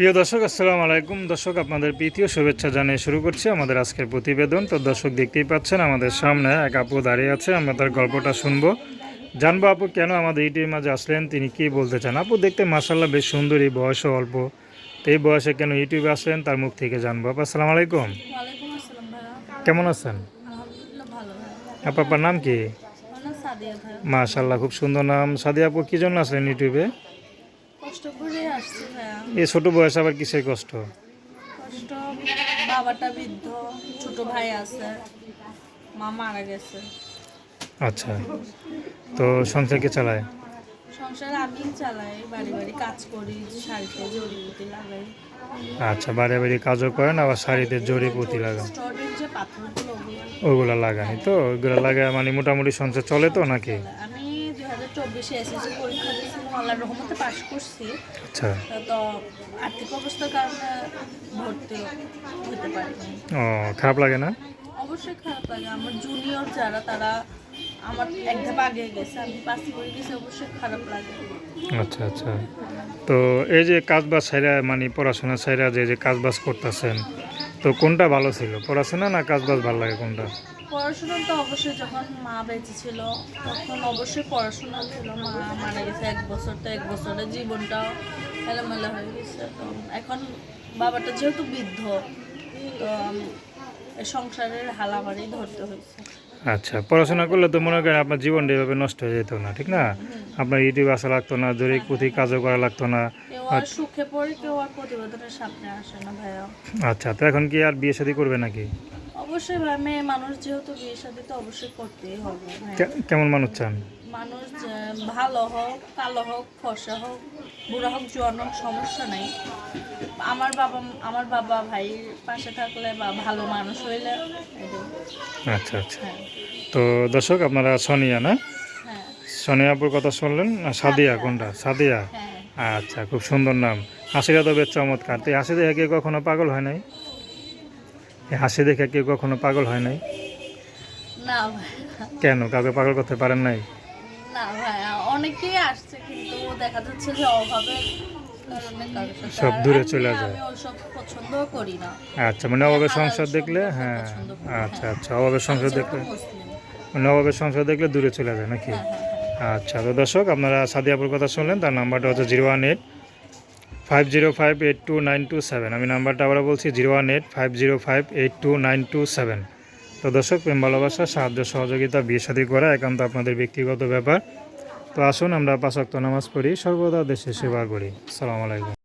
প্রিয় দর্শক আসসালামু আলাইকুম। দর্শক আপনাদের প্রীতীয় শুভেচ্ছা জানিয়ে শুরু করছি আমাদের আজকের প্রতিবেদন। তো দর্শক দেখতেই পাচ্ছেন আমাদের সামনে এক আপু দাঁড়িয়ে আছে। আমরা তার গল্পটা শুনব। জানব আপু কেন আমাদের ইউটিউবের মাঝে আসলেন? তিনি কি বলতে চান? আপু দেখতে মাসাল্লাহ বেশ সুন্দরী বয়সও অল্প। তো এই বয়সে কেন ইউটিউবে আসলেন? তার মুখ থেকে জানব। আপু আসসালামু আলাইকুম। কেমন আছেন? আপু আপনার নাম কি? মাশাল্লাহ খুব সুন্দর নাম। সাদিয়া আপু কী জন্য আসলেন ইউটিউবে? কষ্ট করে আসছি ভাইয়া এই ছোটো বয়স আবার কিসের কষ্ট? কষ্ট বাবাটা বৃদ্ধ ছোট ভাই আছে মা মারা গেছে। আচ্ছা তো সংসার কে চালায়? সংসার আমি চালাই বাড়ি বাড়ি কাজ করি শাড়িতে লাগাই। আচ্ছা বাড়ি বাড়ি কাজও করেন আবার শাড়িতে জড়ি পুঁতি লাগান? ওগুলো ওগুলো লাগানি তো ওইগুলো লাগায় মানে মোটামুটি সংসার চলে তো নাকি? আমি চব্বিশে এসএসসি পরীক্ষা আল্লাহ রহমতে পাশ করছি। আচ্ছা। তো আর্থিক অবস্থার কারণে ভর্তি হতে পারিনি ও খারাপ লাগে না? অবশ্যই খারাপ লাগে। আমার জুনিয়র যারা তারা আমার এক ধাপ আগে গেছে আমি পাস করে গেছি অবশ্যই খারাপ লাগে। আচ্ছা আচ্ছা। তো এই যে কাজবাজ সাইরা মানে পড়াশোনা সাইরা যে যে কাজবাজ করতেছেন তো কোনটা ভালো ছিল? পড়াশোনা না কাজ বাজ ভালো লাগে কোনটা? পড়াশোনা তো অবশ্যই যখন মা বেঁচে ছিল তখন অবশ্যই পড়াশোনা ছিল। মা মারা গেছে এক বছর তো এক বছরের জীবনটাও এলোমেলো হয়ে গেছে। তো এখন বাবাটা যেহেতু বৃদ্ধ তো সংসারের হাল আমারই ধরতে হয়েছে। আচ্ছা পড়াশোনা করলে তো মনে করেন আপনার জীবনটা এভাবে নষ্ট হয়ে যেত না ঠিক না? আপনার ইউটিউব আসা লাগতো না জরিক পুঁথি কাজও করা লাগতো না আর সুখে পড়ে কেউ আর প্রতিবেদনের সামনে আসে না ভাইয়া। আচ্ছা তো এখন কি আর বিয়ে শাদী করবে নাকি? অবশ্যই ভাই মেয়ে মানুষ যেহেতু বিয়ে শাদী তো অবশ্যই করতেই হবে কেমন মানুষ চান? মানুষ ভালো হোক কালো হোক ফর্সা হোক বুড়া হোক জোয়ান হোক সমস্যা নেই। আমার বাবা আমার বাবা ভাইয়ের পাশে থাকলে বা ভালো মানুষ হইলে আচ্ছা আচ্ছা। হ্যাঁ। তো দর্শক আপনারা সোনিয়া না? হ্যাঁ। সোনিয়াপুর কথা শুনলেন সাদিয়া। কোনটা? সাদিয়া। হ্যাঁ আচ্ছা খুব সুন্দর নাম। হাসিটা তো বেশ চমৎকার। তো হাসি দেখে কেউ কখনো পাগল হয় নাই? হাসি দেখে কেউ কখনো পাগল হয় নাই? কেন কাউকে পাগল করতে পারেন নাই? অনেকেই আসছে কিন্তু দেখা যাচ্ছে যে অভাবের কারণে কারোর সাথে সব দূরে চলে যায়। আচ্ছা মানে অভাবের সংসার দেখলে হ্যাঁ আচ্ছা। আচ্ছা অভাবের সংসার দেখলে মানে অভাবের সংসার দেখলে দূরে চলে যায় নাকি? হ্যাঁ হ্যাঁ হ্যাঁ। আচ্ছা তো দর্শক, আপনারা সাদিয়াপুর কথা শুনলেন, তার নাম্বারটা হচ্ছে zero one eight five zero five eight two nine two seven. আমি নাম্বারটা আবার বলছি, zero one eight five zero five eight two nine two seven. তো দর্শক, প্রেম, ভালোবাসা, সাহায্য, সহযোগিতা, বিয়ে সাদী করা একান্ত আপনাদের ব্যক্তিগত ব্যাপার। তো আসুন, আমরা পাশক্ত নামাজ পড়ি, সর্বদা দেশে সেবা করি। সালামালাইকুম আলাইকুম।